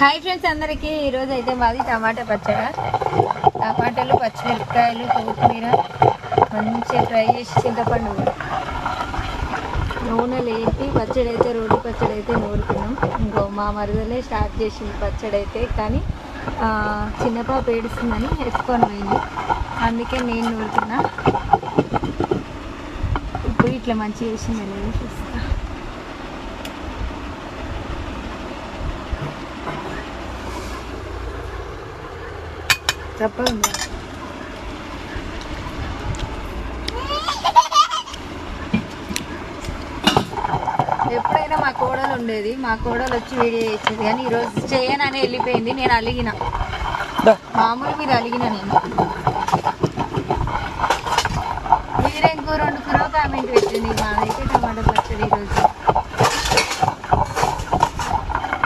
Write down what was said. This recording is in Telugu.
హాయ్ ఫ్రెండ్స్ అందరికీ. ఈరోజు అయితే మాది టమాటా పచ్చడి. టమాటాలు పచ్చిమిరపకాయలు కొత్తిమీర. మంచిగా ఫ్రై చేసి చింతపండు. నూనె లేపి పచ్చడి అయితే రోడ్డు పచ్చడి అయితే నూరుకున్నాం. ఇంకో మా మరుదలే స్టార్ట్ చేసింది పచ్చడి అయితే కానీ చిన్నపా చిన్న ఏడుస్తుందని వేసుకొని పోయింది. అందుకే నేను నూరుకున్నా. ఇప్పుడు ఇట్లా మంచిగా వేసింది లేదు చెప్పండి ఎప్పుడైనా మా కోడలు ఉండేది మా కోడలు వచ్చి వీడియో చేసేది కానీ ఈరోజు చేయనని వెళ్ళిపోయింది నేను అలిగిన. మామూలు మీరు అలిగిన నేను. మీరేం కూర వండుకురో కామెంట్ పెట్టండి.